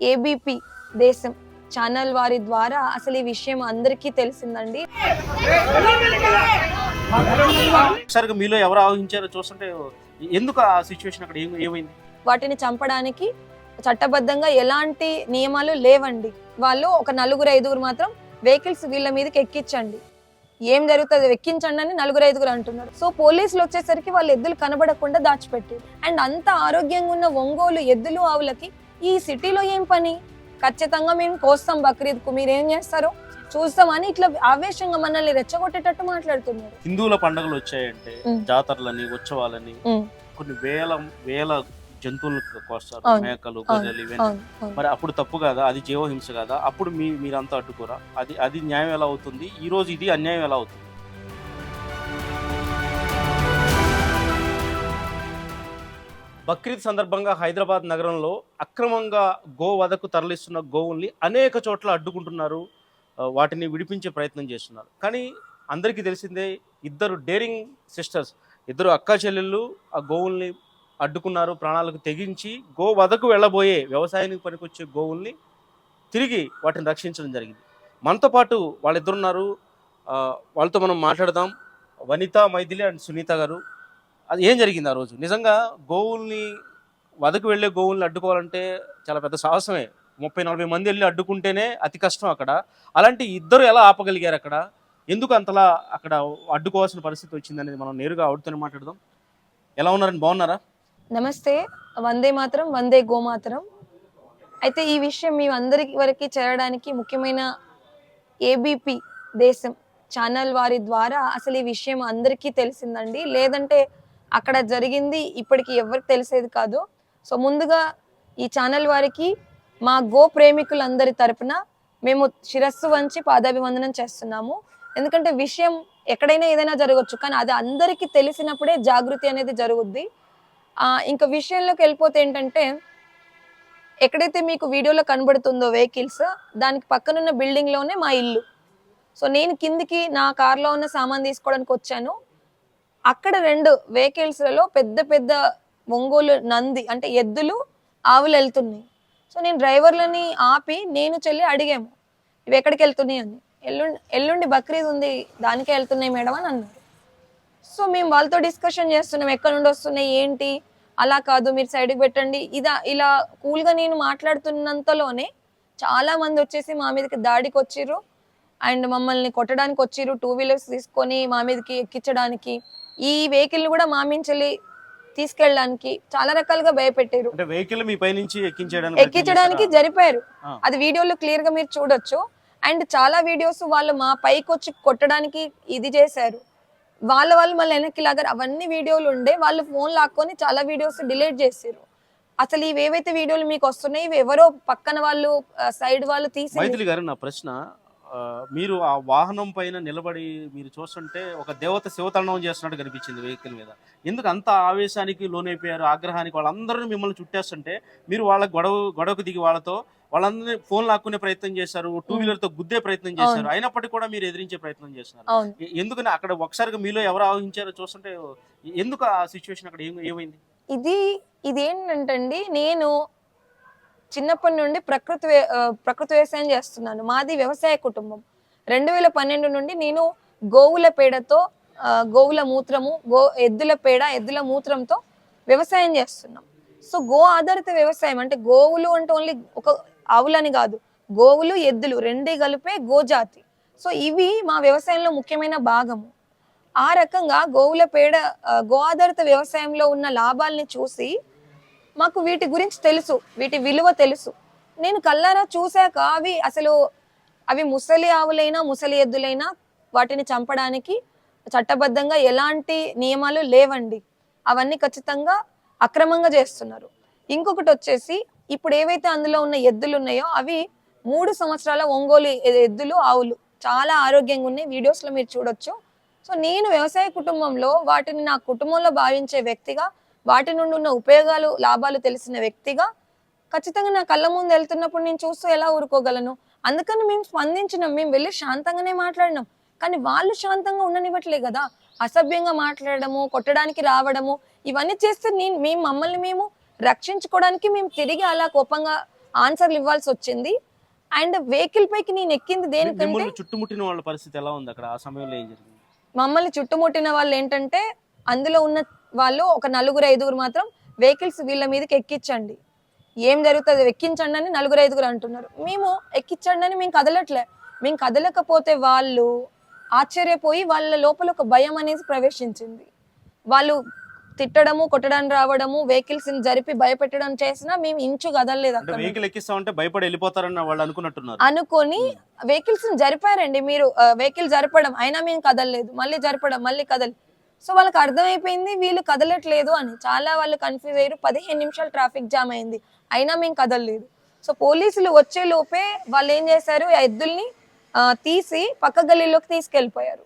ABP దేశం channel వారి ద్వారా అసలు ఈ విషయం అందరికీ తెలిసిందండి. మీలో ఎవరు ఆవహించారో చూస్తుంటే ఎందుకు ఆ సిచ్యువేషన్ అక్కడ ఏమైంది? వాటిని చంపడానికి చట్టబద్ధంగా ఎలాంటి నియమాలు లేవండి. వాళ్ళు ఒక నలుగురు ఐదుగురు మాత్రం వెహికల్స్ వీళ్ళ మీదకి ఎక్కించండి. ఏం జరుగుతుంది? ఎక్కించండి అని నలుగురు ఐదుగురు అంటున్నారు. సో పోలీసులు వచ్చేసరికి వాళ్ళ ఎద్దులు కనబడకుండా దాచిపెట్టారు. అండ్ అంత ఆరోగ్యంగా ఉన్న ఒంగోలు ఎద్దులు ఆవులకి ఈ సిటీలో ఏం పని? ఖచ్చితంగా మేము కోస్తాం బక్రీద్కు మీరు ఏం చేస్తారు? చూస్తామని ఇట్లా ఆవేశంగా మనల్ని రెచ్చగొట్టేటట్టు మాట్లాడుతున్నారు. హిందువుల పండుగలు వచ్చాయంటే. జాతరలని ఉత్సవాలని. కొన్ని వేల వేల జంతువులు కోస్తారు. మేకలు. గొర్రెలు ఇవన్నీ. మరి అప్పుడు తప్పు కాదా? అది జీవహింస కాదా? అప్పుడు మీ మీరంతా అడ్డుకోరా? అది అది న్యాయం ఎలా అవుతుంది? ఈ రోజు ఇది అన్యాయం ఎలా అవుతుంది? బక్రీద్ సందర్భంగా హైదరాబాద్ నగరంలో అక్రమంగా గో వధకు తరలిస్తున్న గోవుల్ని అనేక చోట్ల అడ్డుకుంటున్నారు. వాటిని విడిపించే ప్రయత్నం చేస్తున్నారు. కానీ అందరికీ తెలిసిందే ఇద్దరు డేరింగ్ సిస్టర్స్ ఇద్దరు అక్కా చెల్లెళ్ళు ఆ గోవుల్ని అడ్డుకున్నారు ప్రాణాలకు తెగించి గో వధకు వెళ్ళబోయే వ్యవసాయానికి పనికొచ్చే గోవుల్ని తిరిగి వాటిని రక్షించడం జరిగింది. మనతో పాటు వాళ్ళిద్దరున్నారు. వాళ్ళతో మనం మాట్లాడదాం. వనిత మైథిలి అండ్ సునీత గారు. అది ఏం జరిగింది ఆ రోజు? నిజంగా గోవుల్ని వదకు వెళ్ళే గోవుల్ని అడ్డుకోవాలంటే చాలా పెద్ద సాహసమే. ముప్పై నలభై మంది వెళ్ళి అడ్డుకుంటేనే అతి కష్టం అక్కడ. అలాంటి ఇద్దరు ఎలా ఆపగలిగారు అక్కడ? ఎందుకు అంతలా అక్కడ అడ్డుకోవాల్సిన పరిస్థితి వచ్చిందనేది మనం నేరుగా ఆవిడతోనే మాట్లాడదాం. ఎలా ఉన్నారని బాగున్నారా? నమస్తే. వందే మాత్రం వందే గోమాత్రం అయితే ఈ విషయం మీ అందరికి వరకు చేరడానికి ముఖ్యమైన ఏబీపీ దేశం ఛానల్ వారి ద్వారా అసలు ఈ విషయం అందరికీ తెలిసిందండి. లేదంటే అక్కడ జరిగింది ఇప్పటికి ఎవరికి తెలిసేది కాదు. సో ముందుగా ఈ ఛానల్ వారికి మా గో ప్రేమికులందరి తరపున మేము శిరస్సు వంచి పాదాభివందనం చేస్తున్నాము. ఎందుకంటే విషయం ఎక్కడైనా ఏదైనా జరగచ్చు కానీ అది అందరికీ తెలిసినప్పుడే జాగృతి అనేది జరుగుద్ది. ఇంకా విషయంలోకి వెళ్ళిపోతే ఏంటంటే ఎక్కడైతే మీకు వీడియోలో కనబడుతుందో వెహికల్స్ దానికి పక్కనున్న బిల్డింగ్లోనే మా ఇల్లు. సో నేను కిందికి నా కార్లో ఉన్న సామాన్ తీసుకోవడానికి వచ్చాను. అక్కడ రెండు వెహికల్స్లలో పెద్ద పెద్ద ఒంగోలు నంది అంటే ఎద్దులు ఆవులు వెళ్తున్నాయి. సో నేను డ్రైవర్లని ఆపి నేను చెల్లి అడిగాము ఇవి ఎక్కడికి వెళ్తున్నాయి? అని. ఎల్లుండి ఎల్లుండి బక్రీద్ ఉంది దానికే వెళ్తున్నాయి మేడం అని అన్నారు. సో మేము వాళ్ళతో డిస్కషన్ చేస్తున్నాం ఎక్కడ నుండి వస్తున్నాయి ఏంటి? అలా కాదు మీరు సైడ్కి పెట్టండి. ఇదా ఇలా కూల్గా నేను మాట్లాడుతున్నంతలోనే చాలా మంది వచ్చేసి మా మీదకి దాడికి వచ్చిర్రు. అండ్ మమ్మల్ని కొట్టడానికి వచ్చిర్రు టూ వీలర్స్ తీసుకొని మా మీదకి ఎక్కించడానికి. ఈ వెహికల్ కూడా మా మించెల్లి తీసుకెళ్ళడానికి చాలా రకాలుగా భయపెట్టారు. వెహికల్ మీ పైనుంచి ఎక్కించడానికి ఎక్కించడానికి జరిపారు. అది వీడియోలో క్లియర్గా మీరు చూడొచ్చు. అండ్ చాలా వీడియోస్ వాళ్ళు మా పైకి వచ్చి కొట్టడానికి ఇది చేశారు. వాళ్ళ వాళ్ళు మళ్ళీ వెనక్కి లాగారు. అవన్నీ వీడియోలు ఉండే వాళ్ళు ఫోన్ లాక్కొని చాలా వీడియోస్ డిలీట్ చేసారు అసలు ఇవి ఏవైతే వీడియోలు మీకు వస్తున్నాయి ఇవి ఎవరో పక్కన వాళ్ళు సైడ్ వాళ్ళు తీసి గారు నా ప్రశ్న మీరు ఆ వాహనం పైన నిలబడి మీరు చూస్తుంటే ఒక దేవత శివతరణం చేస్తున్నట్టు కనిపించింది వెహికల్ మీద. ఎందుకు అంత ఆవేశానికి లోనైపోయారు ఆగ్రహానికి వాళ్ళందరూ మిమ్మల్ని చుట్టేస్తుంటే మీరు వాళ్ళ గొడవ గొడవకు దిగి వాళ్ళతో వాళ్ళందరినీ ఫోన్ లాక్కునే ప్రయత్నం చేశారు టూ వీలర్తో గుద్దే ప్రయత్నం చేశారు. అయినప్పటికీ కూడా మీరు ఎదిరించే ప్రయత్నం చేస్తున్నారు. ఎందుకని అక్కడ ఒకసారిగా మీలో ఎవరు ఆవహించారో చూస్తుంటే ఎందుకు ఆ సిచ్యువేషన్ అక్కడ ఏమైంది? ఇది ఇదేంటంటండి నేను చిన్నప్పటి నుండి ప్రకృతి ప్రకృతి వ్యవసాయం చేస్తున్నాను. మాది వ్యవసాయ కుటుంబం. రెండు వేల పన్నెండు నుండి నేను గోవుల పేడతో గోవుల మూత్రము గో ఎద్దుల పేడ ఎద్దుల మూత్రంతో వ్యవసాయం చేస్తున్నాం. సో గో ఆధారిత వ్యవసాయం అంటే గోవులు అంటే ఓన్లీ ఒక ఆవులని కాదు. గోవులు ఎద్దులు రెండే కలిపే గోజాతి. సో ఇవి మా వ్యవసాయంలో ముఖ్యమైన భాగము. ఆ రకంగా గోవుల పేడ గో ఆధారిత వ్యవసాయంలో ఉన్న లాభాల్ని చూసి మాకు వీటి గురించి తెలుసు వీటి విలువ తెలుసు. నేను కల్లారా చూశాక అవి అసలు అవి ముసలి ఆవులైనా ముసలి ఎద్దులైనా వాటిని చంపడానికి చట్టబద్ధంగా ఎలాంటి నియమాలు లేవండి. అవన్నీ ఖచ్చితంగా అక్రమంగా చేస్తున్నారు. ఇంకొకటి వచ్చేసి ఇప్పుడు ఏవైతే అందులో ఉన్న ఎద్దులు ఉన్నాయో అవి మూడు సంవత్సరాల ఒంగోలు ఎద్దులు ఆవులు చాలా ఆరోగ్యంగా ఉన్నాయి. వీడియోస్లో మీరు చూడొచ్చు. సో నేను వ్యవసాయ కుటుంబంలో వాటిని నా కుటుంబంలో భావించే వ్యక్తిగా వాటి నుండి ఉన్న ఉపయోగాలు లాభాలు తెలిసిన వ్యక్తిగా ఖచ్చితంగా నా కళ్ళ ముందు వెళ్తున్నప్పుడు నేను చూస్తూ ఎలా ఊరుకోగలను? అందుకని మేము స్పందించినాం. మేము వెళ్ళి శాంతంగానే మాట్లాడినాం. కానీ వాళ్ళు శాంతంగా ఉండనివ్వట్లే కదా. అసభ్యంగా మాట్లాడడము కొట్టడానికి రావడము ఇవన్నీ చేస్తే నేను మేము మమ్మల్ని మేము రక్షించుకోవడానికి మేము తిరిగి అలా కోపంగా ఆన్సర్లు ఇవ్వాల్సి వచ్చింది. అండ్ వెహికల్ పైకి నేను ఎక్కింది దేనికంటే చుట్టుముట్టిన వాళ్ళ పరిస్థితి ఎలా ఉంది అక్కడ? ఆ సమయంలో ఏం జరిగింది? మమ్మల్ని చుట్టుముట్టిన వాళ్ళు ఏంటంటే అందులో ఉన్న వాళ్ళు ఒక నలుగురు ఐదుగురు మాత్రం వెహికల్స్ వీళ్ళ మీదకి ఎక్కించండి. ఏం జరుగుతుంది? ఎక్కించండి అని నలుగురు ఐదుగురు అంటున్నారు. మేము ఎక్కించండి అని మేము కదలట్లే. మేము కదలకపోతే వాళ్ళు ఆశ్చర్యపోయి వాళ్ళ లోపల ఒక భయం అనేది ప్రవేశించింది. వాళ్ళు తిట్టడము కొట్టడానికి రావడము వెహికల్స్ జరిపి భయపెట్టడం చేసినా మేము ఇంచు కదలలేదు అంటే అక్కడ. వెహికల్ ఎక్కిస్తామంటే భయపడి వెళ్ళిపోతారని వాళ్ళు అనుకున్నట్టున్నారు. అనుకొని వెహికల్స్ జరిపారండి మీరు. వెహికల్ జరపడం. అయినా మేము కదలలేదు. మళ్ళీ జరపడం మళ్ళీ కదలి సో వాళ్ళకి అర్థమైపోయింది వీళ్ళు కదలట్లేదు అని. చాలా వాళ్ళు కన్ఫ్యూజ్ అయ్యారు. పదిహేను నిమిషాలు ట్రాఫిక్ జామ్ అయింది. అయినా మేము కదలలేదు. సో పోలీసులు వచ్చే లోపే వాళ్ళు ఏం చేశారు? ఆ ఎద్దుల్ని తీసి పక్క గల్లీలోకి తీసుకెళ్ళిపోయారు.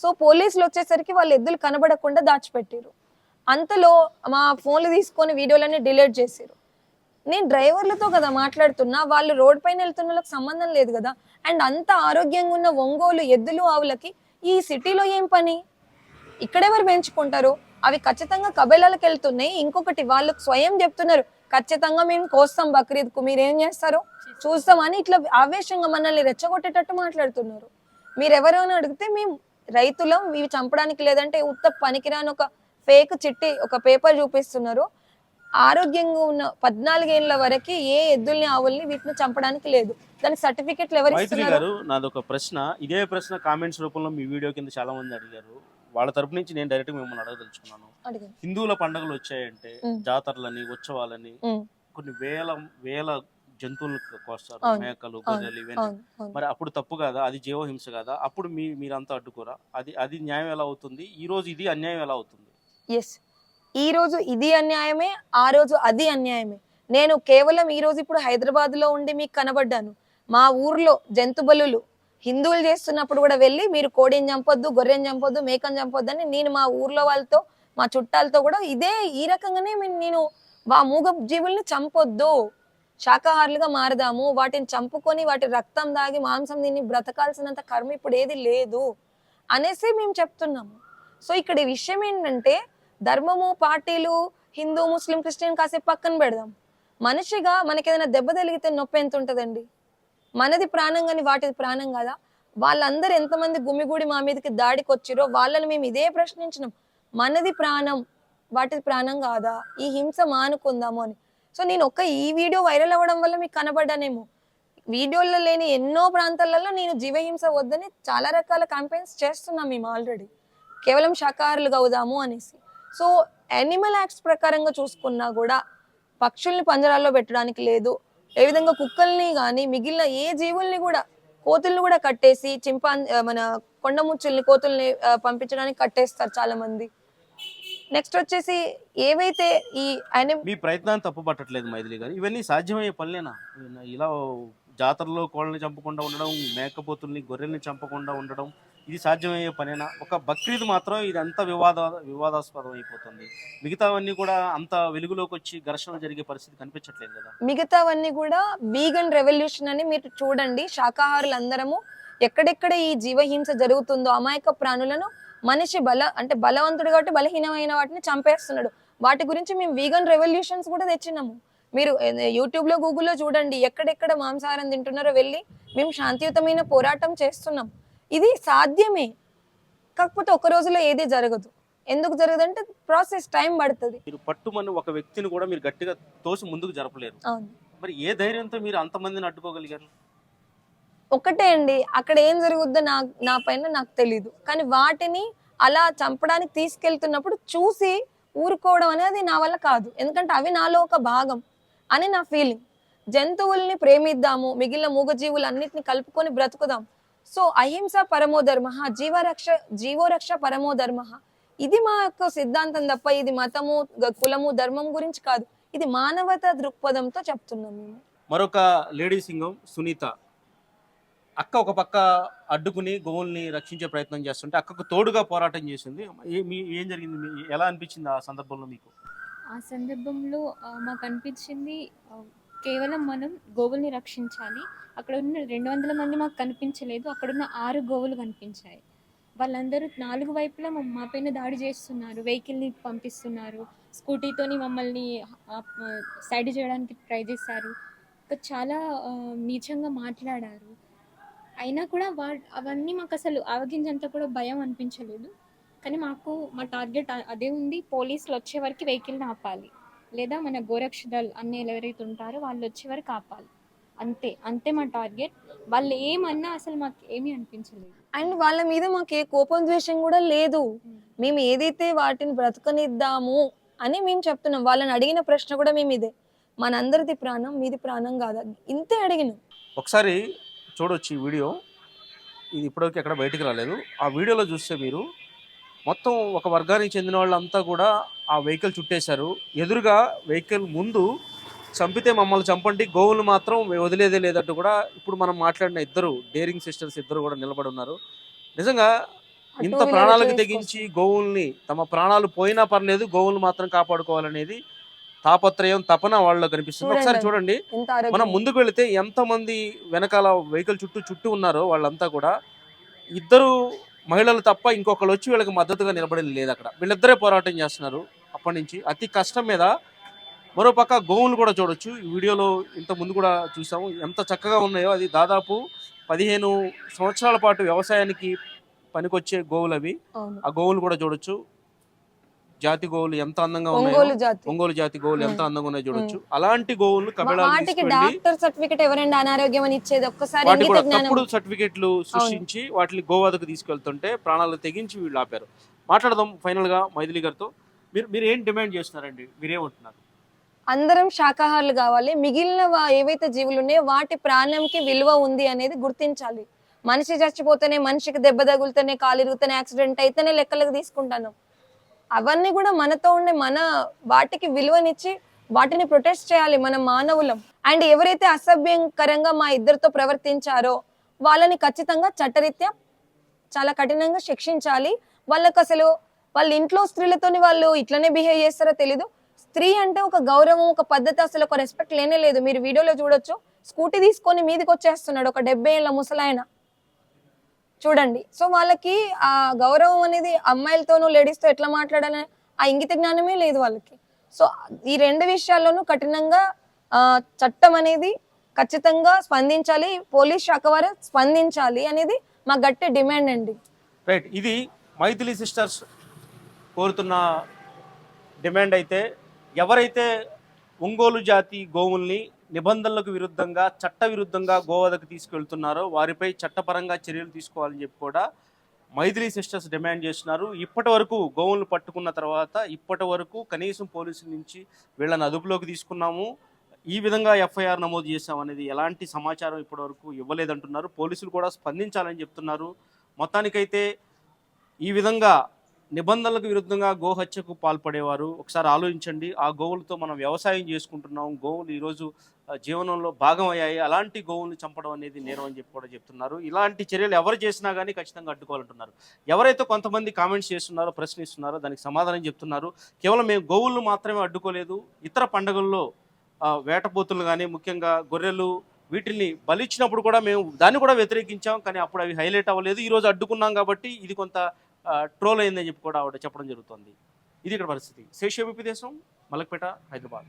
సో పోలీసులు వచ్చేసరికి వాళ్ళు ఎద్దులు కనబడకుండా దాచిపెట్టారు అంతలో మా ఫోన్లు తీసుకొని వీడియోలన్నీ డిలీట్ చేశారు నేను డ్రైవర్లతో కదా మాట్లాడుతున్నా వాళ్ళు రోడ్ పైన వెళ్తున్న వాళ్ళకి సంబంధం లేదు కదా. అండ్ అంత ఆరోగ్యంగా ఉన్న ఒంగోలు ఎద్దులు ఆవులకి ఈ సిటీలో ఏం పని? ఇక్కడెవరు పెంచుకుంటారు? అవి ఖచ్చితంగా కబేలాలకు వెళ్తున్నాయి ఇంకొకటి వాళ్ళు స్వయం చెప్తున్నారు ఖచ్చితంగా మేము కోస్తాం బక్రీద్కు మీరు ఏం చేస్తారు? చూస్తామని ఇట్లా ఆవేశంగా మనల్ని రెచ్చగొట్టేటట్టు మాట్లాడుతున్నారు. మీరు ఎవరైనా అడిగితే మేము రైతులం ఇవి చంపడానికి లేదంటే ఉత్త పనికిరాని ఒక ఫేక్ చిట్టి ఒక పేపర్ చూపిస్తున్నారు. ఆరోగ్యంగా ఉన్న పద్నాలుగేళ్ళ వరకు ఏ ఎద్దుల్ని ఆవుల్ని వీటిని చంపడానికి లేదు. దానికి సర్టిఫికెట్లు ఎవరు గారు నాదొక ప్రశ్న. ఇదే ప్రశ్న కామెంట్స్ రూపంలో మీ వీడియో కింద చాలా మంది అడిగారు. వాళ్ళ తరపు నుంచి నేను డైరెక్ట్ మిమ్మల్ని అడగదలుచుకున్నాను. హిందువుల పండుగలు వచ్చాయంటే. జాతరలని ఉత్సవాలని కొన్ని వేల వేల జంతువులు కోస్తారు. మేకలు గొర్రెలు ఇవన్నీ. మరి అప్పుడు తప్పు కాదా? అది జీవహింస కాదా? అప్పుడు మీ మీరంతా అడ్డుకోరా? అది అది న్యాయం ఎలా అవుతుంది? ఈ రోజు ఇది అన్యాయం ఎలా అవుతుంది? ఎస్ ఈ రోజు ఇది అన్యాయమే ఆ రోజు అది అన్యాయమే. నేను కేవలం ఈ రోజు ఇప్పుడు హైదరాబాద్లో ఉండి మీకు కనబడ్డాను. మా ఊర్లో జంతు బలులు హిందువులు చేస్తున్నప్పుడు కూడా వెళ్ళి మీరు కోడిని చంపొద్దు గొర్రెని చంపొద్దు మేకని చంపొద్దు అని నేను మా ఊర్లో వాళ్ళతో మా చుట్టాలతో కూడా ఇదే ఈ రకంగానే నేను మా మూగ జీవుల్ని చంపొద్దు. శాకాహారులుగా మారదాము. వాటిని చంపుకొని వాటి రక్తం దాగి మాంసం తిని బ్రతకాల్సినంత కర్మ ఇప్పుడు ఏది లేదు అనేసి మేము చెప్తున్నాము. సో ఇక్కడ విషయం ఏంటంటే ధర్మము పార్టీలు హిందూ ముస్లిం క్రిస్టియన్ కాసేపు పక్కన పెడదాం. మనిషిగా మనకి ఏదైనా దెబ్బ తగిలితే నొప్పి ఎంత ఉంటుందండి? మనది ప్రాణం కానీ వాటిది ప్రాణం కదా? వాళ్ళందరూ ఎంతమంది గుమిగూడి మా మీదకి దాడికి వచ్చిరో వాళ్ళని మేము ఇదే ప్రశ్నించినాం. మనది ప్రాణం వాటిది ప్రాణం కాదా? ఈ హింస మానుకుందాము అని. సో నేను ఒక్క ఈ వీడియో వైరల్ అవ్వడం వల్ల మీకు కనబడ్డానేమో. వీడియోలో లేని ఎన్నో ప్రాంతాలలో నేను జీవహింస వద్దని చాలా రకాల క్యాంపెయిన్స్ చేస్తున్నాం మేము ఆల్రెడీ కేవలం శాకాహారులుగా అవుదాము అనేసి. సో యానిమల్ యాక్ట్స్ ప్రకారంగా చూసుకున్నా కూడా పక్షుల్ని పంజరాల్లో పెట్టడానికి లేదు. ఏ విధంగా కుక్కల్ని కానీ మిగిలిన ఏ జీవుల్ని కూడా కోతుల్ని కూడా కట్టేసి చింపాన్ మన కొండముచ్చుల్ని కోతుల్ని పంపించడానికి కట్టేస్తారు చాలా మంది నెక్స్ట్ వచ్చేసి ఏవైతే ఈ ఆయన మీ ప్రయత్నాన్ని తప్పు పట్టట్లేదు మైథిలి గారు. ఇవన్నీ సాధ్యమయ్యే పనులేనా? ఇలా జాతరలో కోళ్ళని చంపకుండా ఉండడం మేకపోతుల్ని గొర్రెల్ని చంపకుండా ఉండడం ఇది సాధ్యమయ్యే పనేనా? ఒక బక్రీద్ మాత్రం ఇది అంత వివాద వివాదాస్పదం అయిపోతుంది. మిగతావన్నీ కూడా అంత వెలుగులోకి వచ్చి ఘర్షణ జరిగే పరిస్థితి కనిపించట్లేదు కదా? మిగతావన్నీ కూడా వీగన్ రెవల్యూషన్ అని మీరు చూడండి. శాకాహారులు అందరము ఎక్కడెక్కడ ఈ జీవహింస జరుగుతుందో అమాయక ప్రాణులను మనిషి బల అంటే బలవంతుడు కాబట్టి బలహీనమైన వాటిని చంపేస్తున్నాడు. వాటి గురించి మేము వీగన్ రెవల్యూషన్స్ కూడా తెచ్చినాము. మీరు యూట్యూబ్లో గూగుల్లో చూడండి ఎక్కడెక్కడ మాంసాహారం తింటున్నారో వెళ్ళి మేము శాంతియుతమైన పోరాటం చేస్తున్నాం. ఇది సాధ్యమే. కాకపోతే ఒక రోజులో ఏది జరగదు. ఎందుకు జరగదు అంటే ప్రాసెస్ టైం పడుతుంది. మీరు పట్టుమని ఒక వ్యక్తిని కూడా మీరు గట్టిగా తోసి ముందుకు జరపలేరు. మరి ఏ ధైర్యంతో మీరు అంతమందిని అడ్డుకోగలిగారు? ఒకటే అండి. అక్కడ ఏం జరుగుద్దో నా నా పైన నాకు తెలీదు. కానీ వాటిని అలా చంపడానికి తీసుకెళ్తున్నప్పుడు చూసి ఊరుకోవడం అనేది నా వల్ల కాదు. ఎందుకంటే అవి నాలో ఒక భాగం అని నా ఫీలింగ్ జంతువుల్ని ప్రేమిద్దాము మిగిలిన మూగజీవులు అన్నిటిని కలుపుకొని బ్రతుకుదాం. సో అహింస పరమో ధర్మ జీవరక్ష జీవోరక్ష పరమో ధర్మ. ఇది మా యొక్క సిద్ధాంతం తప్ప ఇది మతము కులము ధర్మం గురించి కాదు. ఇది మానవత దృక్పథంతో చెప్తున్నాం మేము. మరొక లేడీ సింగం సునీత. అక్క ఒక పక్క అడ్డుకుని గోవుల్ని రక్షించే ప్రయత్నం చేస్తుంటే అక్కకు తోడుగా పోరాటం చేసింది. ఏ- మీ ఏం జరిగింది? మీ- ఎలా అనిపించింది ఆ సందర్భంలో మీకు? ఆ సందర్భంలో మాకు అనిపించింది కేవలం మనం గోవుల్ని రక్షించాలి. అక్కడ ఉన్న రెండు వందల మంది మాకు కనిపించలేదు. అక్కడ ఉన్న ఆరు గోవులు కనిపించాయి. వాళ్ళందరూ నాలుగు వైపులా మా పైన దాడి చేస్తున్నారు. వెహికల్ని పంపిస్తున్నారు. స్కూటీతోని మమ్మల్ని సైడ్ చేయడానికి ట్రై చేశారు. చాలా నీచంగా మాట్లాడారు. అయినా కూడా వా అవన్నీ మాకు అసలు ఆవగింజంత కూడా భయం అనిపించలేదు. కానీ మాకు మా టార్గెట్ అదే ఉంది. పోలీసులు వచ్చే వరకు వెహికల్ని ఆపాలి. లేదా మన గోరక్ష దళ్ అన్నయ్యలు ఎవరైతే ఉంటారో వాళ్ళు వచ్చే వరకు ఆపాలి. అంతే అంతే మా టార్గెట్. వాళ్ళు ఏమన్నా అసలు మాకు ఏమీ అనిపించలేదు. అండ్ వాళ్ళ మీద మాకు ఏ కోపం ద్వేషం కూడా లేదు. మేము ఏదైతే వాటిని బ్రతకనిద్దాము అని మేము చెప్తున్నాం. వాళ్ళని అడిగిన ప్రశ్న కూడా మేము ఇదే. మనందరిది ప్రాణం మీది ప్రాణం కాదా. ఇంతే అడిగినాం. ఒకసారి చూడొచ్చు ఈ వీడియో. ఇది ఇప్పటివరకు ఎక్కడ బయటికి రాలేదు. ఆ వీడియోలో చూస్తే మీరు మొత్తం ఒక వర్గానికి చెందిన వాళ్ళంతా కూడా ఆ వెహికల్ చుట్టేశారు. ఎదురుగా వెహికల్ ముందు చంపితే మమ్మల్ని చంపండి గోవులు మాత్రం వదిలేదే లేదంటూ కూడా ఇప్పుడు మనం మాట్లాడిన ఇద్దరు డేరింగ్ సిస్టర్స్ ఇద్దరు కూడా నిలబడి ఉన్నారు. నిజంగా ఇంత ప్రాణాలకు తెగించి గోవుల్ని తమ ప్రాణాలు పోయినా పర్లేదు గోవులు మాత్రం కాపాడుకోవాలనేది తాపత్రయం తపన వాళ్ళలో కనిపిస్తుంది. ఒకసారి. చూడండి. మనం ముందుకు వెళితే ఎంతమంది వెనకాల వెహికల్ చుట్టూ చుట్టూ ఉన్నారో వాళ్ళంతా కూడా ఇద్దరు మహిళలు తప్ప ఇంకొకరు వచ్చి వీళ్ళకి మద్దతుగా నిలబడి లేదు అక్కడ. వీళ్ళిద్దరే పోరాటం చేస్తున్నారు అప్పటి నుంచి. అతి కష్టం మీద మరోపక్క గోవులు కూడా చూడొచ్చు. ఈ వీడియోలో ఇంత ముందు కూడా చూసాము. ఎంత చక్కగా ఉన్నాయో. అది దాదాపు పదిహేను సంవత్సరాల పాటు వ్యవసాయానికి పనికొచ్చే గోవులు అవి ఆ గోవులు కూడా చూడొచ్చు. జాతి గోవులు ఎంత అందంగా ఉన్నాయో? ఒంగోలు జాతి. గోవులు ఎంత. అందంగా ఉన్నాయో చూడొచ్చు. అలాంటి గోవులు డాక్టర్ సర్టిఫికెట్ ఎవరండి అనారోగ్యం అని ఇచ్చేది? ఒక్కసారి వాటి కూడా తప్పుడు సర్టిఫికెట్లు సృష్టించి వాటిని గోవాదకు తీసుకెళ్తుంటే ప్రాణాలు తెగించి వీళ్ళు ఆపారు. మాట్లాడదాం ఫైనల్గా మైథిలి గారితో. మీరు మీరు ఏం డిమాండ్ చేస్తున్నారండి? మీరేమంటున్నారు? అందరం శాకాహారులు కావాలి. మిగిలిన ఏవైతే జీవులు ఉన్నాయో వాటి ప్రాణంకి విలువ ఉంది అనేది గుర్తించాలి. మనిషి చచ్చిపోతేనే మనిషికి దెబ్బ తగులుతూనే కాలు ఇరుగుతూనే యాక్సిడెంట్ అయితేనే లెక్కలకు తీసుకుంటాను. అవన్నీ కూడా మనతో ఉండే మన వాటికి విలువనిచ్చి వాటిని ప్రొటెస్ట్ చేయాలి మన మానవులం. అండ్ ఎవరైతే అసభ్యంకరంగా మా ఇద్దరితో ప్రవర్తించారో వాళ్ళని ఖచ్చితంగా చట్టరీత్యా చాలా కఠినంగా శిక్షించాలి. వాళ్ళకు అసలు వాళ్ళ ఇంట్లో స్త్రీలతోని వాళ్ళు ఇట్లనే బిహేవ్ చేస్తారో తెలీదు. స్త్రీ అంటే ఒక గౌరవం ఒక పద్ధతి అసలు ఒక రెస్పెక్ట్ లేనే లేదు. మీరు వీడియోలో చూడొచ్చు. స్కూటీ తీసుకొని మీదకి వచ్చేస్తున్నాడు ఒక డెబ్బై ఏళ్ళ ముసలాయన. చూడండి. సో వాళ్ళకి ఆ గౌరవం అనేది అమ్మాయిలతోనూ లేడీస్తో ఎట్లా మాట్లాడాలని ఆ ఇంగిత జ్ఞానమే లేదు వాళ్ళకి. సో ఈ రెండు విషయాల్లోనూ కఠినంగా చట్టం అనేది ఖచ్చితంగా స్పందించాలి పోలీస్ శాఖ వారు స్పందించాలి అనేది మా గట్టి డిమాండ్ అండి. రైట్. ఇది మైథిలి సిస్టర్స్ కోరుతున్న డిమాండ్ అయితే ఎవరైతే ఒంగోలు జాతి గోవుల్ని నిబంధనలకు విరుద్ధంగా చట్ట విరుద్ధంగా గోవదకు తీసుకెళ్తున్నారో. వారిపై చట్టపరంగా చర్యలు తీసుకోవాలని చెప్పి కూడా మైథిలి సిస్టర్స్ డిమాండ్ చేస్తున్నారు. ఇప్పటి వరకు గోవులను పట్టుకున్న తర్వాత ఇప్పటి వరకు కనీసం పోలీసుల నుంచి వీళ్ళని అదుపులోకి తీసుకున్నాము. ఈ విధంగా ఎఫ్ఐఆర్ నమోదు చేశామనేది ఎలాంటి సమాచారం ఇప్పటివరకు ఇవ్వలేదంటున్నారు. పోలీసులు కూడా స్పందించాలని చెప్తున్నారు. మొత్తానికైతే ఈ విధంగా నిబంధనలకు విరుద్ధంగా గోహత్యకు పాల్పడేవారు. ఒకసారి ఆలోచించండి. ఆ గోవులతో మనం వ్యవసాయం చేసుకుంటున్నాం. గోవులు ఈరోజు జీవనంలో భాగం అయ్యాయి. అలాంటి గోవుల్ని చంపడం అనేది నేరం అని చెప్పి కూడా చెప్తున్నారు. ఇలాంటి చర్యలు ఎవరు చేసినా కానీ ఖచ్చితంగా అడ్డుకోవాలంటున్నారు. ఎవరైతే కొంతమంది కామెంట్స్ చేస్తున్నారో ప్రశ్నిస్తున్నారో దానికి సమాధానం చెప్తున్నారు. కేవలం మేము గోవులను మాత్రమే అడ్డుకోలేదు. ఇతర పండుగల్లో వేటపోతులు కానీ ముఖ్యంగా గొర్రెలు వీటిని బలిచ్చినప్పుడు కూడా మేము దాన్ని కూడా వ్యతిరేకించాం. కానీ అప్పుడు అవి హైలైట్ అవ్వలేదు. ఈరోజు అడ్డుకున్నాం కాబట్టి ఇది కొంత ట్రోల్ అయిందని చెప్పి కూడా ఆవిడ చెప్పడం జరుగుతుంది. ఇది ఇక్కడ పరిస్థితి. శేషవిపి దేశం మలక్పేట హైదరాబాద్.